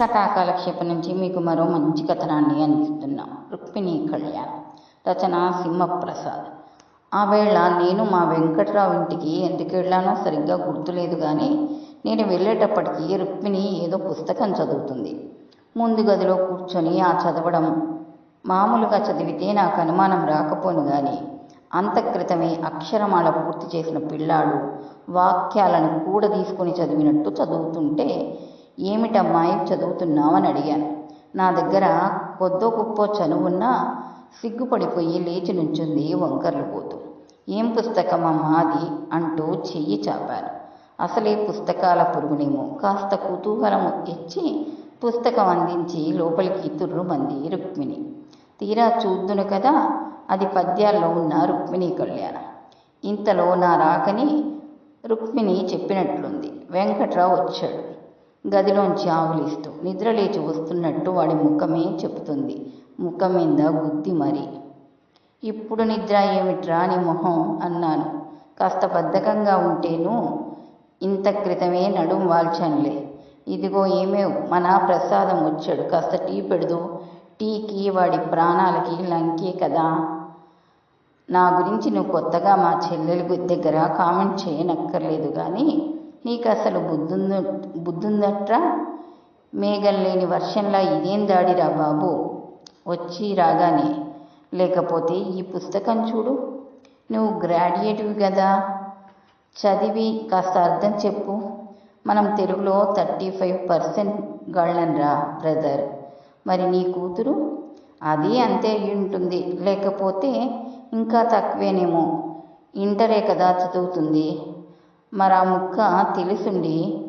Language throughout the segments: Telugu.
కథాకాలక్షేపం నుంచి మీకు మరో మంచి కథనాన్ని అందిస్తున్నాం. రుక్మిణి కళ్యాణ్. రచన సింహప్రసాద్. ఆ వేళ నేను మా వెంకట్రావు ఇంటికి ఎందుకు వెళ్ళానో సరిగ్గా గుర్తులేదు కానీ నేను వెళ్ళేటప్పటికి రుక్మిణి ఏదో పుస్తకం చదువుతుంది. ముందు గదిలో కూర్చొని ఆ చదవడం మామూలుగా చదివితే నాకు అనుమానం రాకపోను కానీ అంతక్రితమే అక్షరమాల పూర్తి చేసిన పిల్లాడు వాక్యాలను కూడా తీసుకొని చదివినట్టు చదువుతుంటే ఏమిటమ్మాయి చదువుతున్నావని అడిగాను. నా దగ్గర కొద్దో కుప్పో చనువున్నా సిగ్గుపడిపోయి లేచి నుంచుంది వంకర్లు పోతూ. ఏం పుస్తకం అమ్మా అది? అంటూ చెయ్యి చాపాను. అసలే పుస్తకాల పురుగునేమో. కాస్త కుతూహలము ఇచ్చి పుస్తకం అందించి లోపలికి తుర్రుమంది రుక్మిణి. తీరా చూద్దును కదా అది పద్యాల్లో ఉన్న రుక్మిణి కళ్యాణం. ఇంతలో నా రాకని రుక్మిణి చెప్పినట్లుంది. వెంకట్రావు వచ్చాడు. గదిలోంచి ఆవులిస్తూ నిద్రలేచి వస్తున్నట్టు వాడి ముఖమే చెబుతుంది. ముఖం మీద గుద్ది మరి. ఇప్పుడు నిద్ర ఏమిట్రా నీ మొహం అన్నాను. కాస్త బద్ధకంగా ఉంటేను ఇంత క్రితమే నడుం వాల్చనులే. ఇదిగో ఏమేవ్ మన ప్రసాదం వచ్చాడు. కాస్త టీ పెడదు. టీకి వాడి ప్రాణాలకి లంకే కదా. నా గురించి నువ్వు కొత్తగా మా చెల్లెలి దగ్గర కామెంట్ చేయనక్కర్లేదు కానీ నీకు అసలు బుద్ధుంద బుద్ధుందట్రా? మేఘం లేని వర్షంలా ఇదేం దాడిరా బాబు? వచ్చి రాగానే లేకపోతే ఈ పుస్తకం చూడు. నువ్వు గ్రాడ్యుయేటివ్ కదా చదివి కాస్త అర్థం చెప్పు. మనం తెలుగులో థర్టీ ఫైవ్ పర్సెంట్ గళ్ళన్రా బ్రదర్. మరి నీ కూతురు? అది అంతే అయి ఉంటుంది లేకపోతే ఇంకా తక్కువేనేమో. ఇంటరే కదా చదువుతుంది. మరి ఆ ముక్క తెలుసుండి.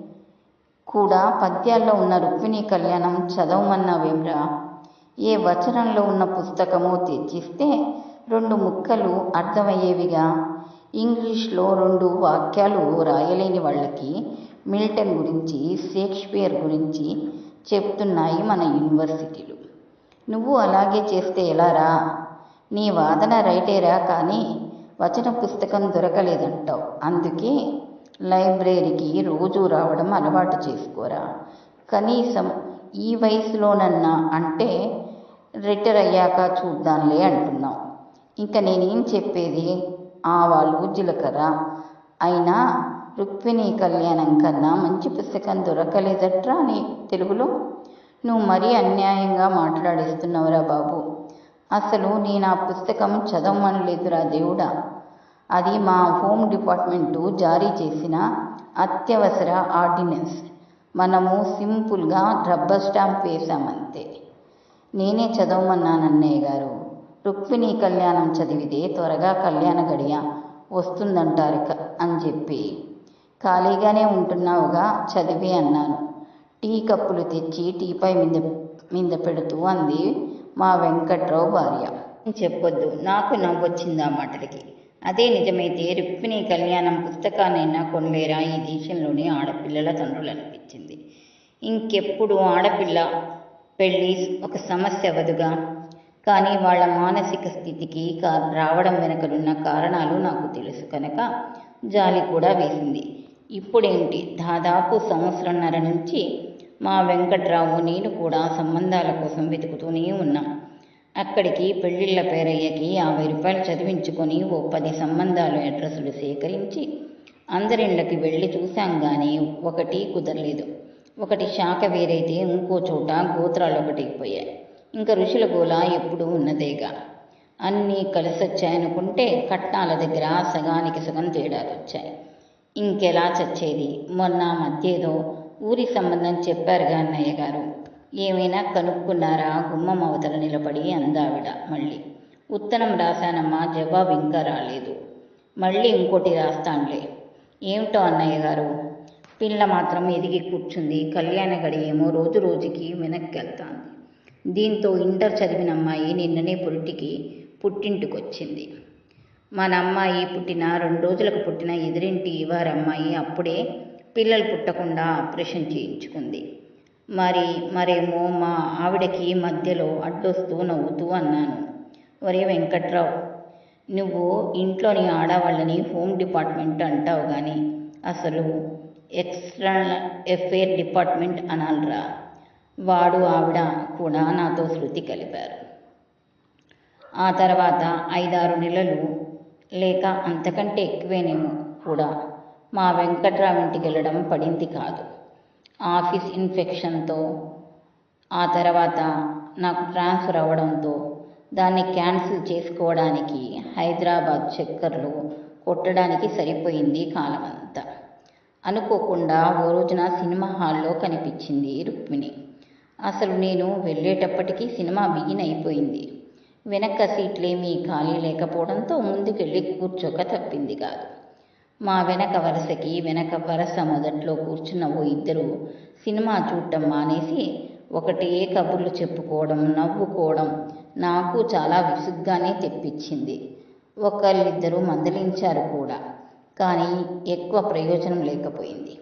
కూడా పద్యాల్లో ఉన్న రుక్మిణి కళ్యాణం చదవమన్నావేమ్రా? ఏ వచనంలో ఉన్న పుస్తకమో తెచ్చిస్తే రెండు ముక్కలు అర్థమయ్యేవిగా. ఇంగ్లీష్లో రెండు వాక్యాలు రాయలేని వాళ్ళకి మిల్టన్ గురించి షేక్స్పియర్ గురించి చెప్తున్నాయి మన యూనివర్సిటీలు. నువ్వు అలాగే చేస్తే ఎలారా నీ వాదన రైటేరా కానీ వచన పుస్తకం దొరకలేదంటావు. అందుకే లైబ్రరీకి రోజు రావడం అలవాటు చేసుకోరా? కనీసం ఈ వయసులోనన్నా అంటే రిటైర్ అయ్యాక చూద్దాంలే అంటున్నాం ఇంకా నేనేం చెప్పేది? ఆవాలు జీలకర్ర. అయినా రుక్మిణి కళ్యాణం కన్నా మంచి పుస్తకం దొరకలేదట్రా నీ తెలుగులో? నువ్వు మరీ అన్యాయంగా మాట్లాడేస్తున్నావురా బాబు. అసలు నేను ఆ పుస్తకం చదవమనలేదురా దేవుడా. అది మా హోమ్ డిపార్ట్మెంటు జారీ చేసిన అత్యవసర ఆర్డినెన్స్. మనము సింపుల్గా రబ్బర్ స్టాంప్ వేశామంతే. నేనే చదవమన్నాను అన్నయ్య గారు. రుక్మిణి కళ్యాణం చదివితే త్వరగా కళ్యాణ గడియ వస్తుందంటారు అని చెప్పి. ఖాళీగానే ఉంటున్నావుగా చదివి అన్నాను. టీ కప్పులు తెచ్చి టీపై మీద మీద పెడుతూ అంది మా వెంకట్రావు భార్య. చెప్పొద్దు నాకు నవ్వొచ్చింది ఆ మాటలకి. అదే నిజమైతే రుక్మిణి కళ్యాణం పుస్తకాన్నైనా కొనలేరా ఈ దేశంలోని ఆడపిల్లల తండ్రులు అనిపించింది ఇంకెప్పుడు ఆడపిల్ల పెళ్ళి ఒక సమస్య అవదుగా కానీ వాళ్ళ మానసిక స్థితికి కా రావడం వెనకలున్న కారణాలు నాకు తెలుసు కనుక జాలి కూడా వేసింది. ఇప్పుడేంటి? దాదాపు సంవత్సరంన్నర నుంచి మా వెంకట్రావు నేను కూడా సంబంధాల కోసం వెతుకుతూనే ఉన్నాం. అక్కడికి పెళ్ళిళ్ళ పేరయ్యకి యాభై రూపాయలు చదివించుకొని ఓ పది సంబంధాలు అడ్రస్లు సేకరించి అందరిళ్ళకి వెళ్ళి చూశాం కానీ ఒకటి కుదరలేదు. ఒకటి శాఖ వేరైతే ఇంకో చోట గోత్రాలు ఒకటికి పోయాయి ఇంకా ఋషుల గోల ఎప్పుడూ ఉన్నదేగా. అన్నీ కలిసొచ్చాయనుకుంటే కట్నాల దగ్గర సగానికి సగం తేడాలు వచ్చాయి. ఇంకెలా చచ్చేది? మొన్న మధ్యేదో ఊరి సంబంధం చెప్పారుగా అన్నయ్య గారు. ఏమైనా కనుక్కున్నారా? గుమ్మం అవతల నిలబడి అందావిడ మళ్ళీ. ఉత్తరం రాశానమ్మా జవాబు ఇంకా రాలేదు. మళ్ళీ ఇంకోటి రాస్తానులే. ఏమిటో అన్నయ్య గారు? పిల్ల మాత్రం ఎదిగి కూర్చుంది. కళ్యాణ గడి ఏమో రోజు రోజుకి వెనక్కి వెళ్తాంది దీంతో ఇంటర్ చదివిన అమ్మాయి నిన్ననే పురిటికి పుట్టింటికొచ్చింది. మన అమ్మాయి పుట్టిన రెండు రోజులకు పుట్టిన ఎదురింటి వారమ్మాయి అప్పుడే పిల్లలు పుట్టకుండా ఆపరేషన్ చేయించుకుంది. మరి మరేమో మా ఆవిడకి మధ్యలో అడ్డొస్తూ నవ్వుతూ అన్నాను. ఒరే వెంకట్రావు నువ్వు ఇంట్లోని ఆడవాళ్ళని హోమ్ డిపార్ట్మెంట్ అంటావు కానీ అసలు ఎక్స్టర్నల్ అఫేర్ డిపార్ట్మెంట్ అనాలిరా. వాడు ఆవిడ కూడా నాతో శృతి కలిపారు. ఆ తర్వాత ఐదారు నెలలు లేక అంతకంటే ఎక్కువేనేమో కూడా మా వెంకట్రావు ఇంటికి వెళ్ళడం పడింది కాదు. ఆఫీస్ ఇన్ఫెక్షన్తో ఆ తర్వాత నాకు ట్రాన్స్ఫర్ అవ్వడంతో దాన్ని క్యాన్సిల్ చేసుకోవడానికి హైదరాబాద్ చక్కర్లు కొట్టడానికి సరిపోయింది కాలమంతా. అనుకోకుండా ఓ రోజున సినిమా హాల్లో కనిపించింది రుక్మిణి. అసలు నేను వెళ్ళేటప్పటికీ సినిమా బిగిన్ అయిపోయింది. వెనక సీట్లేమీ ఖాళీ లేకపోవడంతో ముందుకెళ్ళి కూర్చోక తప్పింది కాదు. మా వెనక వరుసకి వెనక వరస మొదట్లో కూర్చున్న ఓ ఇద్దరు సినిమా చూడటం మానేసి ఒకటే కబుర్లు చెప్పుకోవడం నవ్వుకోవడం నాకు చాలా విసుగ్గానే తెప్పించింది. ఒకళ్ళిద్దరూ మందలించారు కూడా కానీ ఎక్కువ ప్రయోజనం లేకపోయింది.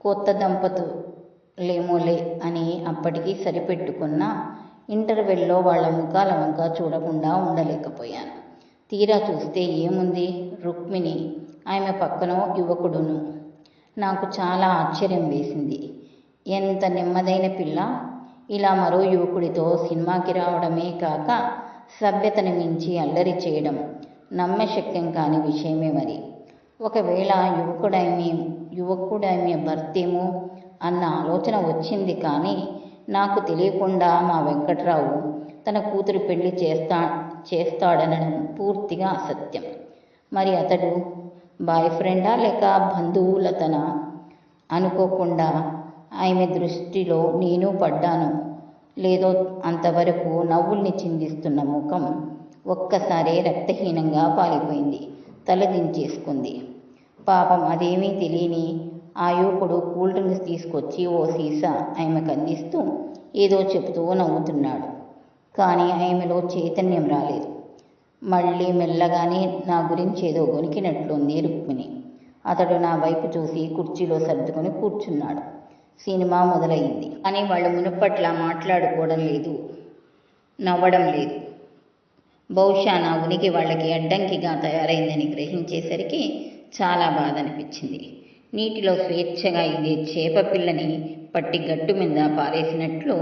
కొత్త దంపతులేమోలే అని అప్పటికి సరిపెట్టుకున్న ఇంటర్వెల్లో వాళ్ళ ముఖాల వంక చూడకుండా ఉండలేకపోయాను. తీరా చూస్తే ఏముంది? రుక్మిణి ఆమె పక్కన యువకుడును. నాకు చాలా ఆశ్చర్యం వేసింది. ఎంత నెమ్మదైన పిల్ల. ఇలా మరో యువకుడితో సినిమాకి రావడమే కాక సభ్యతను మించి అల్లరి చేయడం నమ్మశక్యం కాని విషయమే మరి. ఒకవేళ యువకుడైమే యువకుడైమే భర్తేమో అన్న ఆలోచన వచ్చింది కానీ నాకు తెలియకుండా మా వెంకట్రావు తన కూతురు పెళ్ళి చేస్తా చేస్తాడనడం పూర్తిగా అసత్యం. మరి అతడు బాయ్ ఫ్రెండా లేక బంధువులతనా? అనుకోకుండా ఆమె దృష్టిలో నేను పడ్డాను. లేదో అంతవరకు నవ్వుల్ని చిందిస్తున్న ముఖం ఒక్కసారే రక్తహీనంగా పాలిపోయింది. తలదించేసుకుంది పాపం అదేమీ తెలియని ఆ యువకుడు కూల్ డ్రింక్స్ తీసుకొచ్చి ఓ సీసా ఆమెకు అందిస్తూ ఏదో చెబుతూ నవ్వుతున్నాడు. కానీ ఆమెలో చైతన్యం రాలేదు. మళ్ళీ మెల్లగానే నా గురించి ఏదో గొనికినట్లుంది రుక్మిణి. అతడు నా వైపు చూసి కుర్చీలో సర్దుకొని కూర్చున్నాడు. సినిమా మొదలైంది. కానీ వాళ్ళు మునుపట్లా మాట్లాడుకోవడం లేదు. నవ్వడం లేదు. బహుశా నా ఉనికి వాళ్ళకి అడ్డంకిగా తయారైందని గ్రహించేసరికి చాలా బాధ అనిపించింది నీటిలో స్వేచ్ఛగా ఇదే చేప పిల్లని పట్టి గట్టు మీద పారేసినట్లు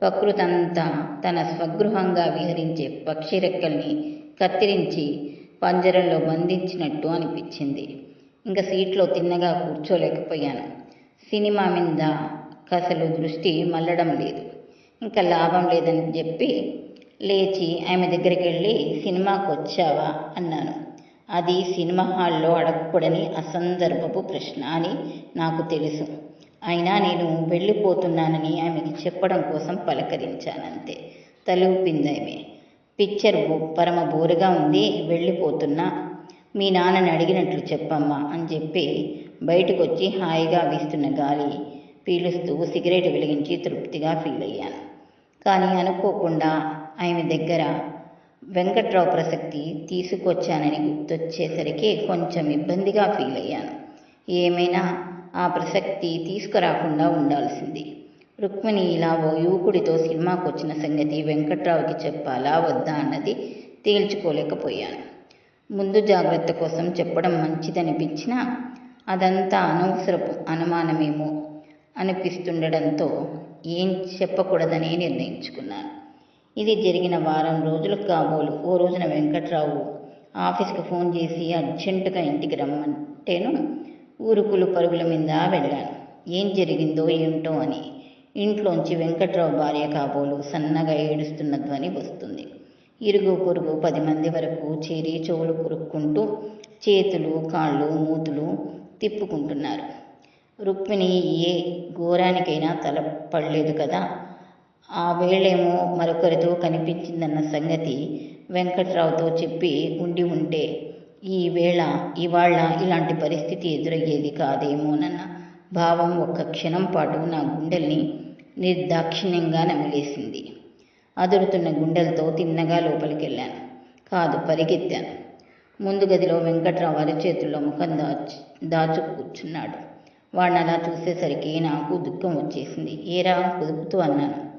ప్రకృతంతా తన స్వగృహంగా విహరించే పక్షి రెక్కల్ని కత్తిరించి పంజరంలో బంధించినట్టు అనిపించింది. ఇంకా సీట్లో తిన్నగా కూర్చోలేకపోయాను. సినిమా మీద కసలు దృష్టి మళ్ళడం లేదు. ఇంకా లాభం లేదని చెప్పి లేచి ఆమె దగ్గరికి వెళ్ళి సినిమాకు వచ్చావా అన్నాను. అది సినిమా హాల్లో అడగకూడని అసందర్భపు ప్రశ్న అని నాకు తెలుసు. అయినా నేను వెళ్ళిపోతున్నానని ఆమెకి చెప్పడం కోసం పలకరించానంతే. తలూపింది పిక్చర్ బో- పరమ బోరుగా ఉంది వెళ్ళిపోతున్నా. మీ నాన్నని అడిగినట్లు చెప్పమ్మా అని చెప్పి బయటకు వచ్చి హాయిగా వీస్తున్న గాలి పీలుస్తూ సిగరెట్ వెలిగించి తృప్తిగా ఫీల్ అయ్యాను కానీ అనుకోకుండా ఆమె దగ్గర వెంకట్రావు ప్రసక్తి తీసుకొచ్చానని గుర్తొచ్చేసరికి కొంచెం ఇబ్బందిగా ఫీల్ అయ్యాను ఏమైనా ఆ ప్రసక్తి తీసుకురాకుండా ఉండాల్సింది. రుక్మిణి ఇలా ఓ యువకుడితో సినిమాకు వచ్చిన సంగతి వెంకట్రావుకి చెప్పాలా వద్దా అన్నది తేల్చుకోలేకపోయాను. ముందు జాగ్రత్త కోసం చెప్పడం మంచిదనిపించినా అదంతా అనవసరపు అనుమానమేమో అనిపిస్తుండడంతో ఏం చెప్పకూడదని నిర్ణయించుకున్నాను. ఇది జరిగిన వారం రోజులకు కాబోలు. ఓ రోజున వెంకట్రావు ఆఫీస్కి ఫోన్ చేసి అర్జెంటుగా ఇంటికి రమ్మంటేను ఊరుకులు పరుగుల మీద వెళ్ళాను. ఏం జరిగిందో ఏమిటో అని ఇంట్లోంచి వెంకట్రావు భార్య కాబోలు సన్నగా ఏడుస్తున్న ధ్వని వస్తుంది. ఇరుగు పొరుగు పది మంది వరకు చేరి చెవులు కొరుక్కుంటూ చేతులు కాళ్ళు మూతులు తిప్పుకుంటున్నారు. రుక్మిణి ఏ ఘోరానికైనా తల పడలేదు కదా? ఆ వేళేమో మరొకరితో కనిపించిందన్న సంగతి వెంకట్రావుతో చెప్పి ఉండి ఉంటే ఈ వేళ ఇవాళ ఇలాంటి పరిస్థితి ఎదురయ్యేది కాదేమోనన్న. భావం ఒక్క క్షణం పాటు నా గుండెల్ని నిర్దాక్షిణ్యంగా నమిలేసింది. అదురుతున్న గుండెలతో తిన్నగా లోపలికెళ్ళాను. కాదు పరిగెత్తాను. ముందు గదిలో వెంకట్రావు అరచేతుల్లో ముఖం దాచి దాచు కూర్చున్నాడు. వాడిని అలా చూసేసరికి నాకు దుఃఖం వచ్చేసింది. ఏరా కుదుపుతూ అన్నాను.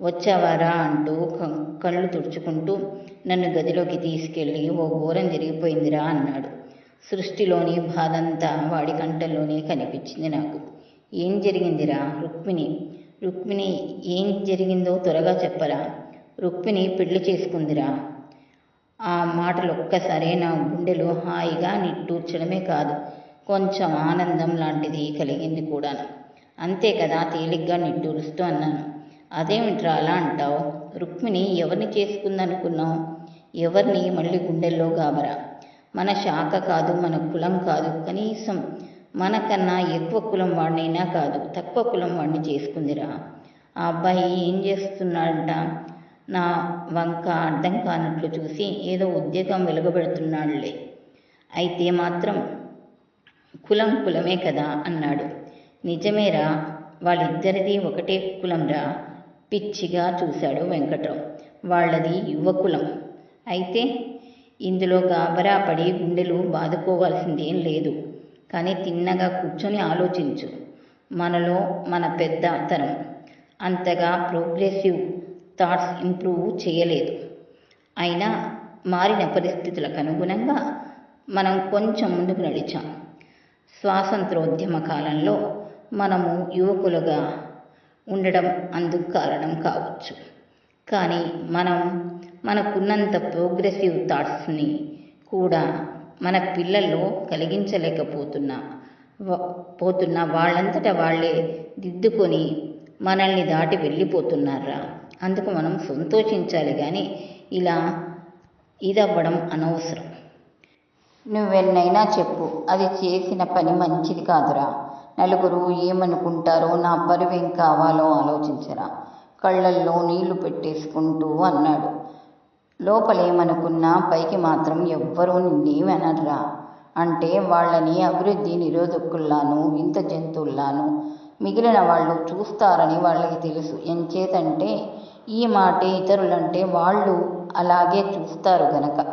వచ్చావారా అంటూ కళ్ళు తుడుచుకుంటూ నన్ను గదిలోకి తీసుకెళ్ళి ఓ ఘోరం జరిగిపోయిందిరా అన్నాడు. సృష్టిలోని బాధంతా వాడి కంటల్లోనే కనిపించింది నాకు. ఏం జరిగిందిరా రుక్మిణి? రుక్మిణి ఏం జరిగిందో త్వరగా చెప్పరా? రుక్మిణి పెళ్ళి చేసుకుందిరా. ఆ మాటలు ఒక్కసారే నా గుండెలో హాయిగా నిట్టూర్చడమే కాదు కొంచెం ఆనందం లాంటిది కలిగింది కూడాను. అంతే కదా తేలిగ్గా నిట్టూరుస్తూ అన్నాను. అదేమిట్రా అలా అంటావు? రుక్మిణి ఎవరిని చేసుకుందనుకున్నావు? ఎవరిని మళ్ళీ గుండెల్లో గాబరా? మన శాఖ కాదు మన కులం కాదు కనీసం మనకన్నా ఎక్కువ కులం వాడినైనా కాదు తక్కువ కులం వాడిని చేసుకుందిరా. ఆ అబ్బాయి ఏం చేస్తున్నాడట? నా వంక అర్థం కానట్లు చూసి ఏదో ఉద్యోగం వెలుగబెడుతున్నాడులే. అయితే మాత్రం కులం కులమే కదా అన్నాడు. నిజమేరా వాళ్ళిద్దరిది ఒకటే కులంరా? పిచ్చిగా చూశాడు వెంకట్రావు. వాళ్ళది యువకులం అయితే ఇందులో గాబరా పడి గుండెలు బాదుకోవాల్సిందేం లేదు. కానీ తిన్నగా కూర్చొని ఆలోచించు. మనలో మన పెద్ద తరం అంతగా ప్రోగ్రెసివ్ థాట్స్ ఇంప్రూవ్ చేయలేదు. అయినా మారిన పరిస్థితులకు అనుగుణంగా మనం కొంచెం ముందుకు నడిచాం. స్వాతంత్రోద్యమ కాలంలో మనము యువకులుగా ఉండడం అందుకు కారణం కావచ్చు. కానీ మనం మనకున్నంత ప్రోగ్రెసివ్ థాట్స్ని కూడా మన పిల్లల్లో కలిగించలేకపోతున్నా పోతున్నా పోతున్న. వాళ్ళంతట వాళ్ళే దిద్దుకొని మనల్ని దాటి వెళ్ళిపోతున్నారా? అందుకు మనం సంతోషించాలి కానీ ఇలా ఇదవ్వడం అనవసరం. నువ్వెన్నైనా చెప్పు అది చేసిన పని మంచిది కాదురా. నలుగురు ఏమనుకుంటారో నా పరువేం కావాలో ఆలోచించరా. కళ్ళల్లో నీళ్ళు పెట్టేసుకుంటూ అన్నాడు. లోపలేమనుకున్నా పైకి మాత్రం ఎవ్వరూ నిన్నేమి అంటే వాళ్ళని అభివృద్ధి నిరోధకుల్లాను వింత జంతువుల్లాను మిగిలిన వాళ్ళు చూస్తారని వాళ్ళకి తెలుసు. ఎంచేతంటే ఈ మాటే ఇతరులంటే వాళ్ళు అలాగే చూస్తారు గనక.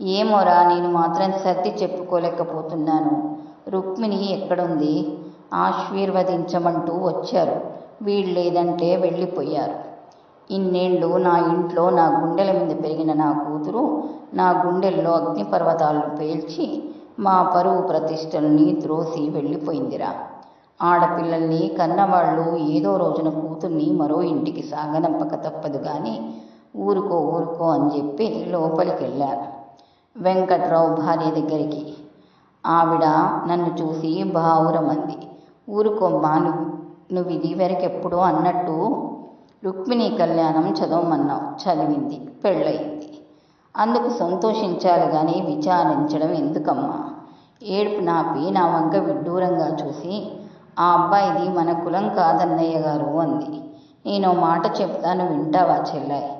ఏమోరా నేను మాత్రం సర్ది చెప్పుకోలేకపోతున్నాను. రుక్మిణి ఎక్కడుంది? ఆశీర్వదించమంటూ వచ్చారు. వీళ్ళేదంటే వెళ్ళిపోయారు. ఇన్నేళ్ళు నా ఇంట్లో నా గుండెల మీద పెరిగిన నా కూతురు నా గుండెల్లో అగ్నిపర్వతాలను పేల్చి మా పరువు ప్రతిష్టల్ని త్రోసి వెళ్ళిపోయిందిరా. ఆడపిల్లల్ని కన్నవాళ్ళు ఏదో రోజున కూతుర్ని మరో ఇంటికి సాగనంపక తప్పదు కానీ ఊరుకో ఊరుకో అని చెప్పి లోపలికి వెళ్ళాను వెంకట్రావు భార్య దగ్గరికి. ఆవిడ నన్ను చూసి బావురమంది. ఊరుకోమ్మా నువ్వు నువ్వు ఇది వరకెప్పుడో అన్నట్టు రుక్మిణి కళ్యాణం చదవమన్నావు. చదివింది. పెళ్ళయింది. అందుకు సంతోషించాలి కానీ విచారించడం ఎందుకమ్మా? ఏడుపు నాపి నా వంక విడ్డూరంగా చూసి ఆ అబ్బాయిది మన కులం కాదన్నయ్య గారు అంది. నేను మాట చెప్తాను వింటావా చెల్లాయి?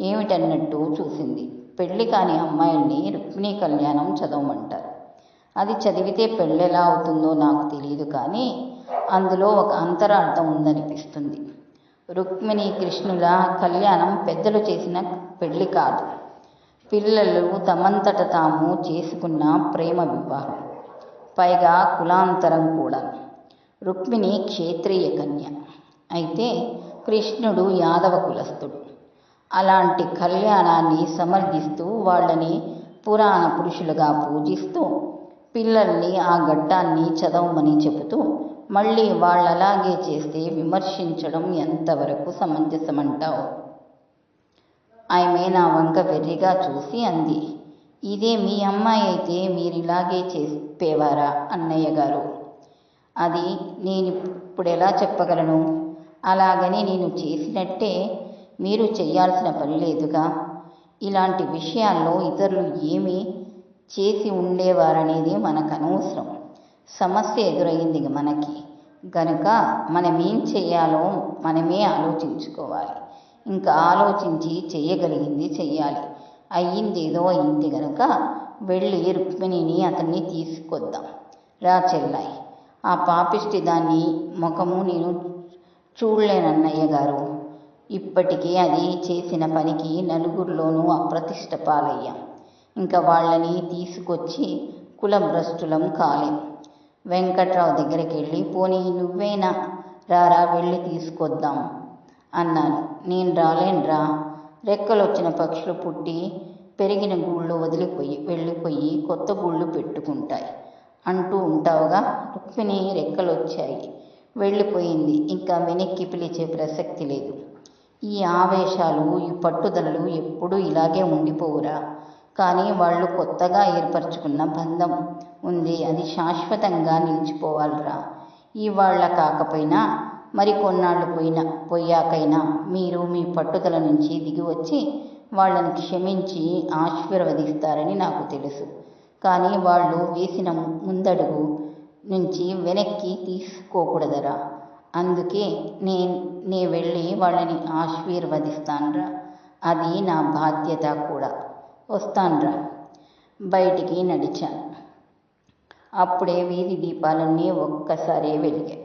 ఏమిటన్నట్టు చూసింది. పెళ్ళి కాని అమ్మాయిల్ని రుక్మిణి కళ్యాణం చదవమంటారు. అది చదివితే పెళ్ళెలా అవుతుందో నాకు తెలియదు కానీ అందులో ఒక అంతరార్థం ఉందనిపిస్తుంది. రుక్మిణి కృష్ణుల కళ్యాణం పెద్దలు చేసిన పెళ్ళి కాదు. పిల్లలు తమంతట తాము చేసుకున్న ప్రేమ వివాహం. పైగా కులాంతరం కూడా. రుక్మిణి క్షేత్రీయ కన్య. అయితే కృష్ణుడు యాదవ కులస్థుడు. అలాంటి కళ్యాణాన్ని సమర్థిస్తూ వాళ్ళని పురాణ పురుషులుగా పూజిస్తూ పిల్లల్ని ఆ ఘట్టాన్ని చదవమని చెబుతూ మళ్ళీ వాళ్ళలాగే చేస్తే విమర్శించడం ఎంతవరకు సమంజసమంటావు? ఆమె నా వంక వెర్రిగా చూసి అంది. ఇదే మీ అమ్మాయి అయితే మీరిలాగే చెప్పేవారా అన్నయ్య గారు? అది నేను ఇప్పుడు ఎలా చెప్పగలను? అలాగని నేను చేసినట్టే మీరు చేయాల్సిన పని లేదుగా? ఇలాంటి విషయాల్లో ఇతరులు ఏమి చేసి ఉండేవారనేది మనకు అనవసరం. సమస్య ఎదురయ్యింది మనకి. కనుక మనం ఏం చేయాలో మనమే ఆలోచించుకోవాలి. ఇంకా ఆలోచించి చేయగలిగింది చెయ్యాలి. అయ్యింది ఏదో అయింది కనుక వెళ్ళి రుక్మిణిని అతన్ని తీసుకొద్దాం. రా చెల్లాయి. ఆ పాపిష్టి దాన్ని ముఖము నేను చూడలేనన్నయ్య గారు. ఇప్పటికే అది చేసిన పనికి నలుగురిలోనూ అప్రతిష్ట పాలయ్యాం. ఇంకా వాళ్ళని తీసుకొచ్చి కులభ్రష్టులం కాలేం. వెంకట్రావు దగ్గరికి వెళ్ళి పోనీ నువ్వేనా? రారా వెళ్ళి తీసుకొద్దాం అన్నాను. నేను రాలేనురా. రెక్కలు వచ్చిన పక్షులు పుట్టి పెరిగిన గూళ్ళు వదిలిపోయి వెళ్ళిపోయి కొత్త గూళ్ళు పెట్టుకుంటాయి. అంటూ ఉంటావుగా రుక్మిణి రెక్కలు వచ్చాయి వెళ్ళిపోయింది. ఇంకా వెనక్కి పిలిచే ప్రసక్తి లేదు. ఈ ఆవేశాలు ఈ పట్టుదలలు ఎప్పుడూ ఇలాగే ఉండిపోవురా. కానీ వాళ్ళు కొత్తగా ఏర్పరచుకున్న బంధం ఉంది అది శాశ్వతంగా నిలిచిపోవాలిరా. ఇవాళ కాకపోయినా మరి కొన్నాళ్ళు పోయినా పోయాకైనా మీరు మీ పట్టుదల నుంచి దిగి వచ్చి వాళ్ళని క్షమించి ఆశీర్వదిస్తారని నాకు తెలుసు. కానీ వాళ్ళు వేసిన ముందడుగు నుంచి వెనక్కి తీసుకోకూడదరా. అందుకే నే నే వెళ్ళి వాళ్ళని ఆశీర్వదిస్తానురా. అది నా బాధ్యత కూడా. వస్తాన్రా. బయటికి నడిచాను అప్పుడే వీధి దీపాలన్నీ ఒక్కసారే వెలిగాయి.